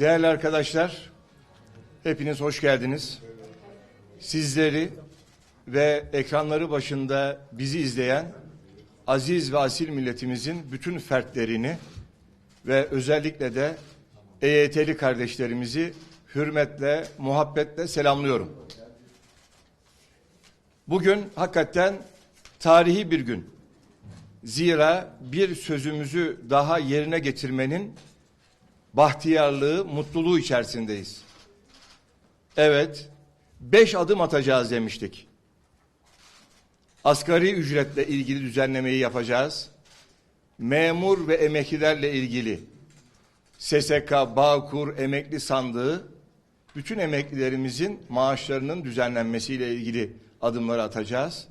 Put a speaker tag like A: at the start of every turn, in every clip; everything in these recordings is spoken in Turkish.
A: Değerli arkadaşlar, hepiniz hoş geldiniz. Sizleri ve ekranları başında bizi izleyen aziz ve asil milletimizin bütün fertlerini ve özellikle de EYT'li kardeşlerimizi hürmetle, muhabbetle selamlıyorum. Bugün hakikaten tarihi bir gün. Zira bir sözümüzü daha yerine getirmenin bahtiyarlığı, mutluluğu içerisindeyiz. Evet, beş adım atacağız demiştik. Asgari ücretle ilgili düzenlemeyi yapacağız. Memur ve emeklilerle ilgili SSK, Bağkur, emekli sandığı bütün emeklilerimizin maaşlarının düzenlenmesiyle ilgili adımları atacağız.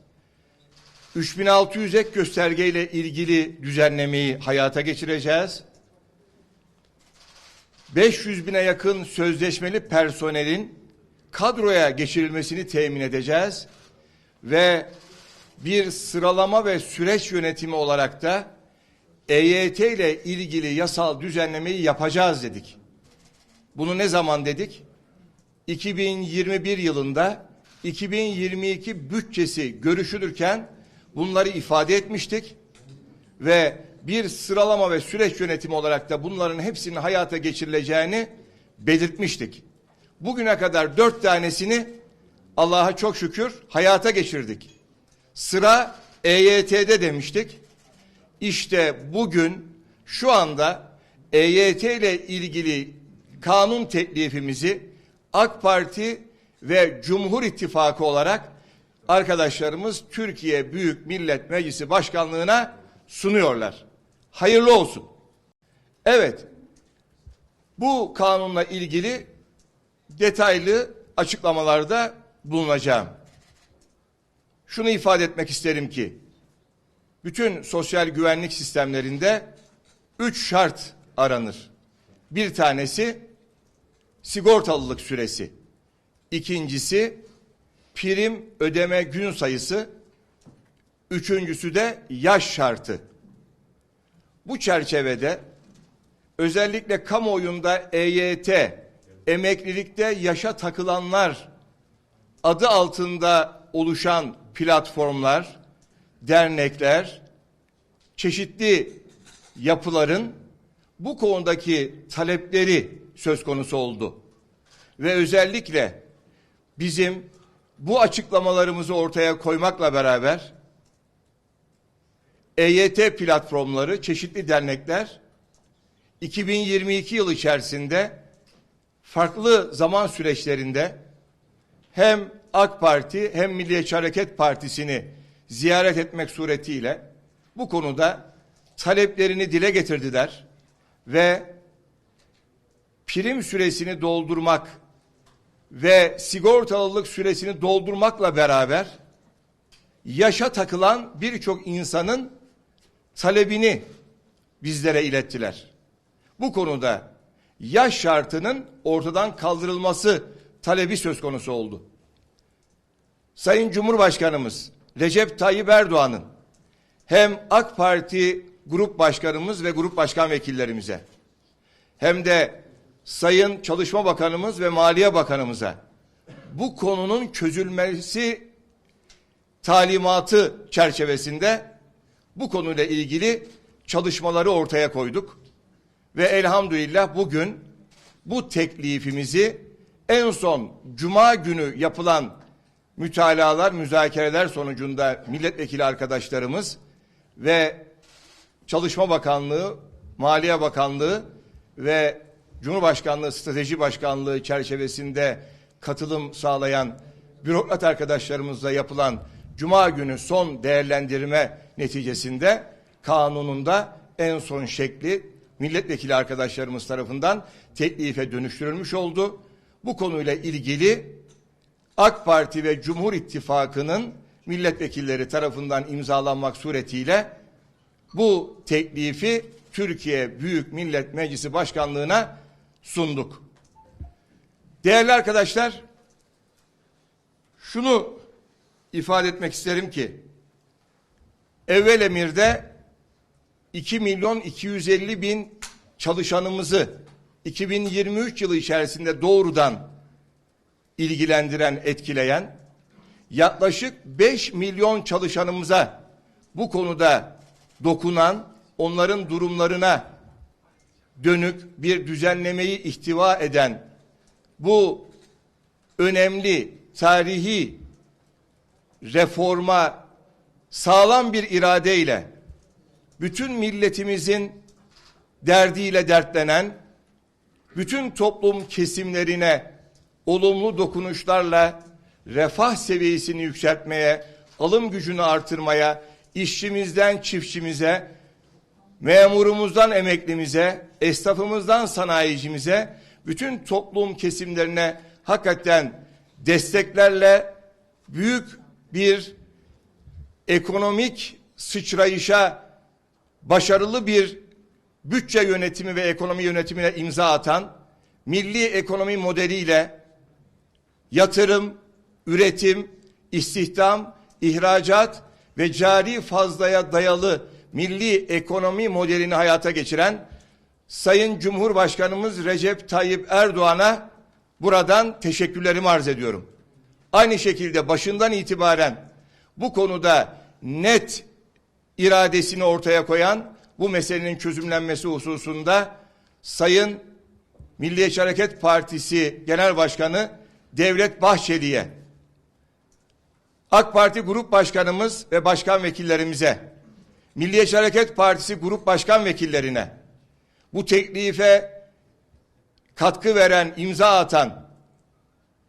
A: 3600 ek göstergeyle ilgili düzenlemeyi hayata geçireceğiz. 500 bine yakın sözleşmeli personelin kadroya geçirilmesini temin edeceğiz ve bir sıralama ve süreç yönetimi olarak da EYT ile ilgili yasal düzenlemeyi yapacağız dedik. Bunu ne zaman dedik? 2021 yılında 2022 bütçesi görüşülürken bunları ifade etmiştik ve bir sıralama ve süreç yönetimi olarak da bunların hepsinin hayata geçirileceğini belirtmiştik. Bugüne kadar dört tanesini Allah'a çok şükür hayata geçirdik. Sıra EYT'de demiştik. İşte bugün şu anda EYT ile ilgili kanun teklifimizi AK Parti ve Cumhur İttifakı olarak arkadaşlarımız Türkiye Büyük Millet Meclisi Başkanlığına sunuyorlar. Hayırlı olsun. Evet. Bu kanunla ilgili detaylı açıklamalarda bulunacağım. Şunu ifade etmek isterim ki bütün sosyal güvenlik sistemlerinde üç şart aranır. Bir tanesi sigortalılık süresi. İkincisi prim ödeme gün sayısı. Üçüncüsü de yaş şartı. Bu çerçevede özellikle kamuoyunda EYT, emeklilikte yaşa takılanlar adı altında oluşan platformlar, dernekler, çeşitli yapıların bu konudaki talepleri söz konusu oldu. Ve özellikle bizim bu açıklamalarımızı ortaya koymakla beraber EYT platformları, çeşitli dernekler 2022 yıl içerisinde farklı zaman süreçlerinde hem AK Parti hem Milliyetçi Hareket Partisi'ni ziyaret etmek suretiyle bu konuda taleplerini dile getirdiler ve prim süresini doldurmak ve sigortalılık süresini doldurmakla beraber yaşa takılan birçok insanın talebini bizlere ilettiler. Bu konuda yaş şartının ortadan kaldırılması talebi söz konusu oldu. Sayın Cumhurbaşkanımız Recep Tayyip Erdoğan'ın hem AK Parti grup başkanımız ve grup başkan vekillerimize hem de Sayın Çalışma Bakanımız ve Maliye Bakanımıza bu konunun çözülmesi talimatı çerçevesinde bu konuyla ilgili çalışmaları ortaya koyduk. Ve elhamdülillah bugün bu teklifimizi en son cuma günü yapılan mütalalar, müzakereler sonucunda milletvekili arkadaşlarımız ve Çalışma Bakanlığı, Maliye Bakanlığı ve Cumhurbaşkanlığı Strateji Başkanlığı çerçevesinde katılım sağlayan bürokrat arkadaşlarımızla yapılan Cuma günü son değerlendirme neticesinde kanununda en son şekli milletvekili arkadaşlarımız tarafından teklife dönüştürülmüş oldu. Bu konuyla ilgili AK Parti ve Cumhur İttifakı'nın milletvekilleri tarafından imzalanmak suretiyle bu teklifi Türkiye Büyük Millet Meclisi Başkanlığı'na sunduk. Değerli arkadaşlar, şunu ifade etmek isterim ki, evvel emirde 2 milyon 250 bin çalışanımızı 2023 yılı içerisinde doğrudan ilgilendiren, etkileyen yaklaşık 5 milyon çalışanımıza bu konuda dokunan, onların durumlarına dönük bir düzenlemeyi ihtiva eden bu önemli tarihi reforma sağlam bir iradeyle bütün milletimizin derdiyle dertlenen, bütün toplum kesimlerine olumlu dokunuşlarla refah seviyesini yükseltmeye, alım gücünü artırmaya, işçimizden çiftçimize, memurumuzdan emeklimize, esnafımızdan sanayicimize, bütün toplum kesimlerine hakikaten desteklerle büyük bir ekonomik sıçrayışa başarılı bir bütçe yönetimi ve ekonomi yönetimine imza atan milli ekonomi modeliyle yatırım, üretim, istihdam, ihracat ve cari fazlaya dayalı milli ekonomi modelini hayata geçiren Sayın Cumhurbaşkanımız Recep Tayyip Erdoğan'a buradan teşekkürlerimi arz ediyorum. Aynı şekilde başından itibaren bu konuda net iradesini ortaya koyan bu meselenin çözümlenmesi hususunda Sayın Milliyetçi Hareket Partisi Genel Başkanı Devlet Bahçeli'ye, AK Parti Grup Başkanımız ve Başkan Vekillerimize, Milliyetçi Hareket Partisi Grup Başkan Vekillerine, bu teklife katkı veren, imza atan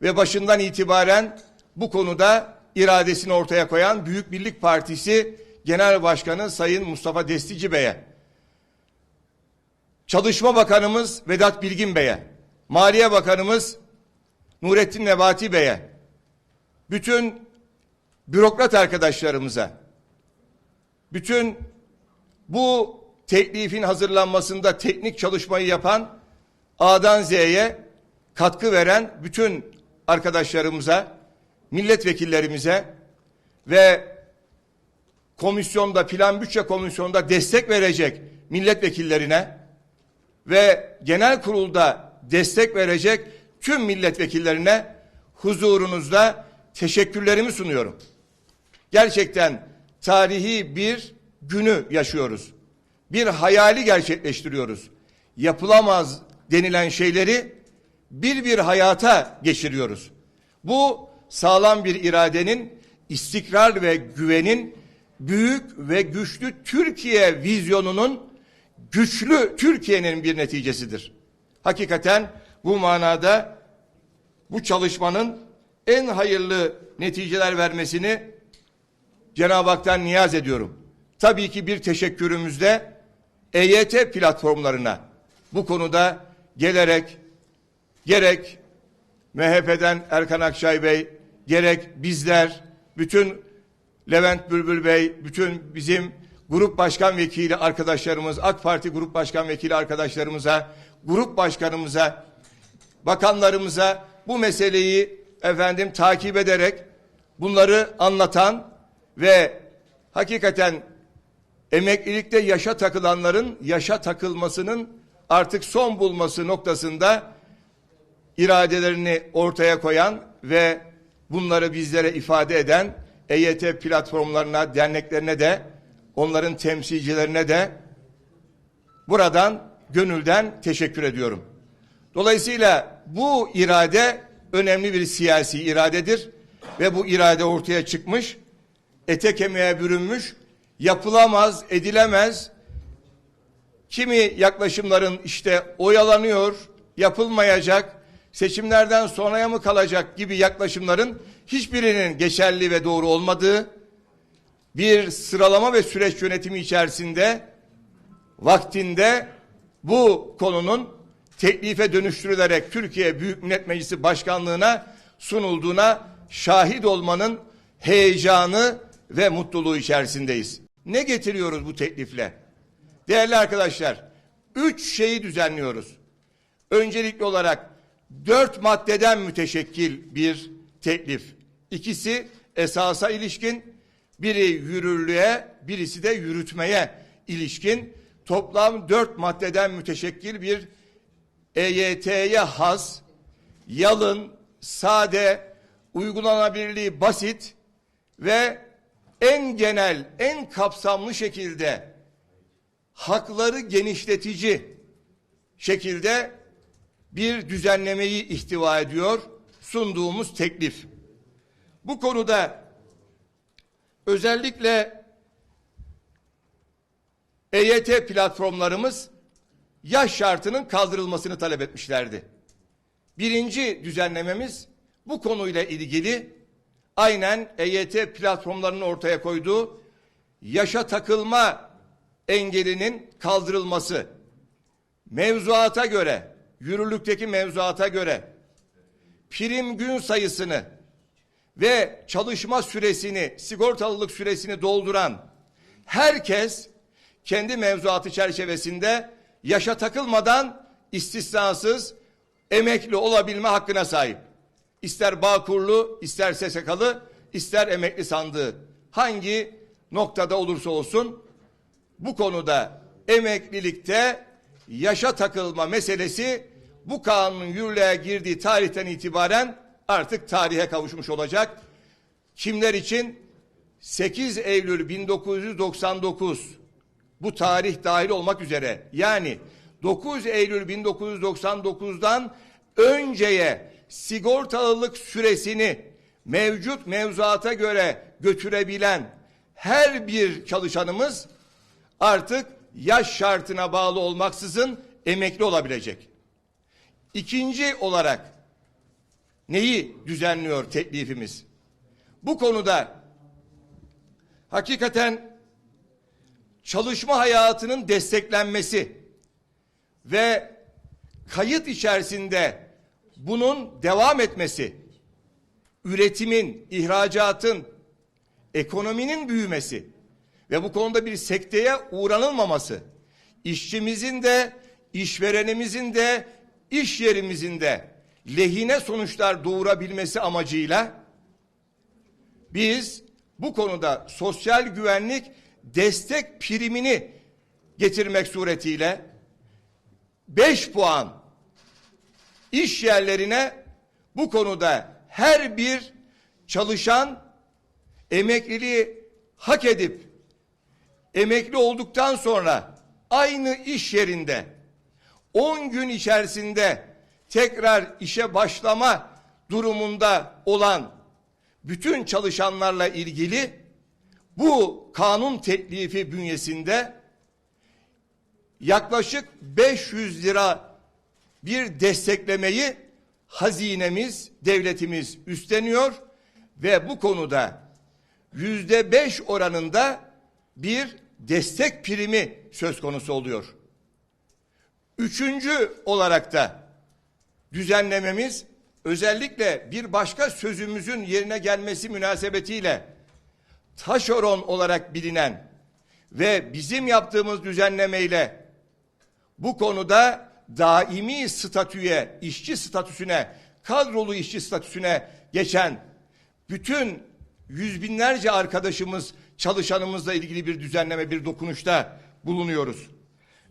A: ve başından itibaren bu konuda iradesini ortaya koyan Büyük Birlik Partisi Genel Başkanı Sayın Mustafa Destici Bey'e, Çalışma Bakanımız Vedat Bilgin Bey'e, Maliye Bakanımız Nurettin Nebati Bey'e, bütün bürokrat arkadaşlarımıza, bütün bu teklifin hazırlanmasında teknik çalışmayı yapan A'dan Z'ye katkı veren bütün arkadaşlarımıza, milletvekillerimize ve komisyonda, plan bütçe komisyonunda destek verecek milletvekillerine ve genel kurulda destek verecek tüm milletvekillerine huzurunuzda teşekkürlerimi sunuyorum. Gerçekten tarihi bir günü yaşıyoruz. Bir hayali gerçekleştiriyoruz. Yapılamaz denilen şeyleri bir bir hayata geçiriyoruz. Bu sağlam bir iradenin, istikrar ve güvenin büyük ve güçlü Türkiye vizyonunun güçlü Türkiye'nin bir neticesidir. Hakikaten bu manada bu çalışmanın en hayırlı neticeler vermesini Cenab-ı Hak'tan niyaz ediyorum. Tabii ki bir teşekkürümüz de EYT platformlarına bu konuda gelerek gerek MHP'den Erkan Akçay Bey, gerek bizler, bütün Levent Bülbül Bey, bütün bizim grup başkan vekili arkadaşlarımız, AK Parti grup başkan vekili arkadaşlarımıza, grup başkanımıza, bakanlarımıza bu meseleyi efendim takip ederek bunları anlatan ve hakikaten emeklilikte yaşa takılanların yaşa takılmasının artık son bulması noktasında iradelerini ortaya koyan ve bunları bizlere ifade eden EYT platformlarına, derneklerine de onların temsilcilerine de buradan gönülden teşekkür ediyorum. Dolayısıyla bu irade önemli bir siyasi iradedir ve bu irade ortaya çıkmış, ete kemiğe bürünmüş, yapılamaz, edilemez. Kimi yaklaşımların işte oyalanıyor, yapılmayacak, seçimlerden sonraya mı kalacak gibi yaklaşımların hiçbirinin geçerli ve doğru olmadığı bir sıralama ve süreç yönetimi içerisinde vaktinde bu konunun teklife dönüştürülerek Türkiye Büyük Millet Meclisi Başkanlığına sunulduğuna şahit olmanın heyecanı ve mutluluğu içerisindeyiz. Ne getiriyoruz bu teklifle? Değerli arkadaşlar, üç şeyi düzenliyoruz. Öncelikli olarak dört maddeden müteşekkil bir teklif. İkisi esasa ilişkin, biri yürürlüğe, birisi de yürütmeye ilişkin toplam dört maddeden müteşekkil bir EYT'ye has, yalın, sade, uygulanabilirliği basit ve en genel, en kapsamlı şekilde hakları genişletici şekilde bir düzenlemeyi ihtiva ediyor sunduğumuz teklif. Bu konuda özellikle EYT platformlarımız yaş şartının kaldırılmasını talep etmişlerdi. Birinci düzenlememiz bu konuyla ilgili aynen EYT platformlarının ortaya koyduğu yaşa takılma engelinin kaldırılması. Mevzuata göre, yürürlükteki mevzuata göre prim gün sayısını ve çalışma süresini, sigortalılık süresini dolduran herkes kendi mevzuatı çerçevesinde yaşa takılmadan istisnasız emekli olabilme hakkına sahip. İster Bağkurlu, ister SSK'lı, ister emekli sandığı. Hangi noktada olursa olsun bu konuda emeklilikte yaşa takılma meselesi bu kanunun yürürlüğe girdiği tarihten itibaren artık tarihe kavuşmuş olacak. Kimler için? 8 Eylül 1999 bu tarih dahil olmak üzere yani 9 Eylül 1999'dan önceye sigortalılık süresini mevcut mevzuata göre götürebilen her bir çalışanımız artık yaş şartına bağlı olmaksızın emekli olabilecek. İkinci olarak neyi düzenliyor teklifimiz? Bu konuda hakikaten çalışma hayatının desteklenmesi ve kayıt içerisinde bunun devam etmesi, üretimin, ihracatın, ekonominin büyümesi ve bu konuda bir sekteye uğranılmaması, işçimizin de, işverenimizin de, iş yerimizin de lehine sonuçlar doğurabilmesi amacıyla biz bu konuda sosyal güvenlik destek primini getirmek suretiyle 5 puan iş yerlerine bu konuda her bir çalışan emekliliği hak edip emekli olduktan sonra aynı iş yerinde 10 gün içerisinde tekrar işe başlama durumunda olan bütün çalışanlarla ilgili bu kanun teklifi bünyesinde yaklaşık 500 lira bir desteklemeyi hazinemiz, devletimiz üstleniyor ve bu konuda yüzde beş oranında bir destek primi söz konusu oluyor. Üçüncü olarak da düzenlememiz özellikle bir başka sözümüzün yerine gelmesi münasebetiyle taşeron olarak bilinen ve bizim yaptığımız düzenlemeyle bu konuda daimi statüye, işçi statüsüne, kadrolu işçi statüsüne geçen bütün yüz binlerce arkadaşımız, çalışanımızla ilgili bir düzenleme, bir dokunuşta bulunuyoruz.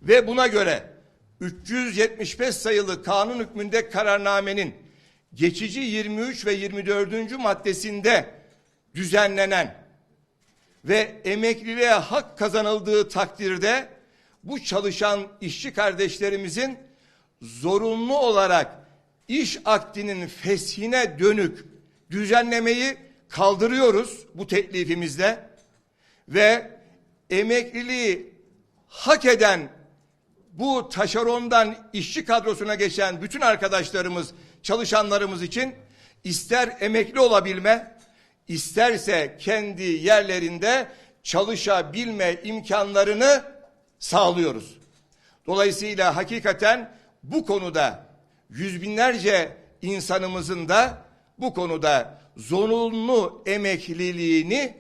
A: Ve buna göre 375 sayılı kanun hükmünde kararnamenin geçici 23 ve 24. maddesinde düzenlenen ve emekliliğe hak kazanıldığı takdirde bu çalışan işçi kardeşlerimizin zorunlu olarak iş akdinin feshine dönük düzenlemeyi kaldırıyoruz bu teklifimizde ve emekliliği hak eden bu taşerondan işçi kadrosuna geçen bütün arkadaşlarımız, çalışanlarımız için ister emekli olabilme, isterse kendi yerlerinde çalışabilme imkanlarını sağlıyoruz. Dolayısıyla hakikaten bu konuda yüz binlerce insanımızın da bu konuda zorunlu emekliliğini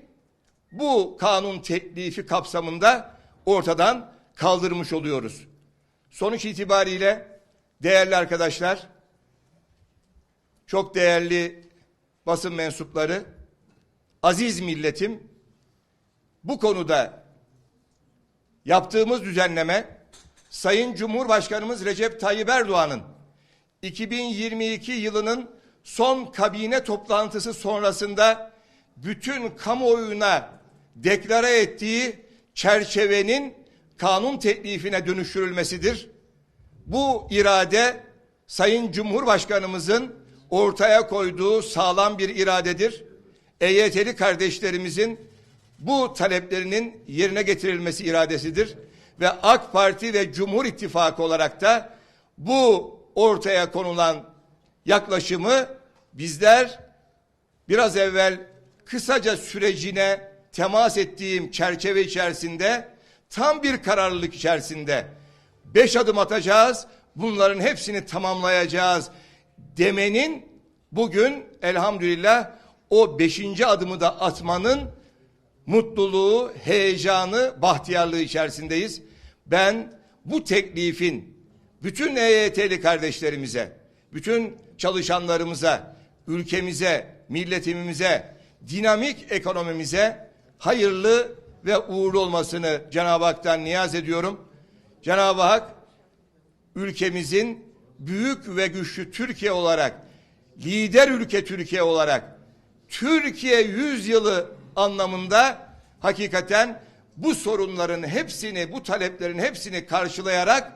A: bu kanun teklifi kapsamında ortadan kaldırmış oluyoruz. Sonuç itibariyle değerli arkadaşlar, çok değerli basın mensupları, aziz milletim, bu konuda yaptığımız düzenleme Sayın Cumhurbaşkanımız Recep Tayyip Erdoğan'ın 2022 yılının son kabine toplantısı sonrasında bütün kamuoyuna deklare ettiği çerçevenin kanun teklifine dönüştürülmesidir. Bu irade Sayın Cumhurbaşkanımızın ortaya koyduğu sağlam bir iradedir. EYT'li kardeşlerimizin bu taleplerinin yerine getirilmesi iradesidir. Ve AK Parti ve Cumhur İttifakı olarak da bu ortaya konulan yaklaşımı bizler biraz evvel kısaca sürecine temas ettiğim çerçeve içerisinde tam bir kararlılık içerisinde beş adım atacağız. Bunların hepsini tamamlayacağız demenin bugün elhamdülillah o beşinci adımı da atmanın mutluluğu, heyecanı, bahtiyarlığı içerisindeyiz. Ben bu teklifin bütün EYT'li kardeşlerimize, bütün çalışanlarımıza, ülkemize, milletimize, dinamik ekonomimize hayırlı ve uğurlu olmasını Cenab-ı Hak'tan niyaz ediyorum. Cenab-ı Hak ülkemizin büyük ve güçlü Türkiye olarak, lider ülke Türkiye olarak, Türkiye yüzyılı anlamında hakikaten bu sorunların hepsini, bu taleplerin hepsini karşılayarak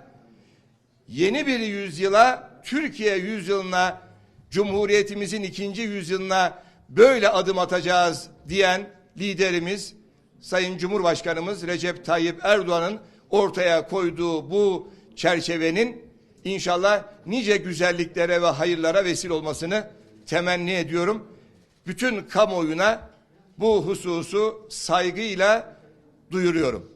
A: yeni bir yüzyıla, Türkiye yüzyılına, Cumhuriyetimizin ikinci yüzyılına böyle adım atacağız diyen liderimiz Sayın Cumhurbaşkanımız Recep Tayyip Erdoğan'ın ortaya koyduğu bu çerçevenin inşallah nice güzelliklere ve hayırlara vesile olmasını temenni ediyorum. Bütün kamuoyuna bu hususu saygıyla duyuruyorum.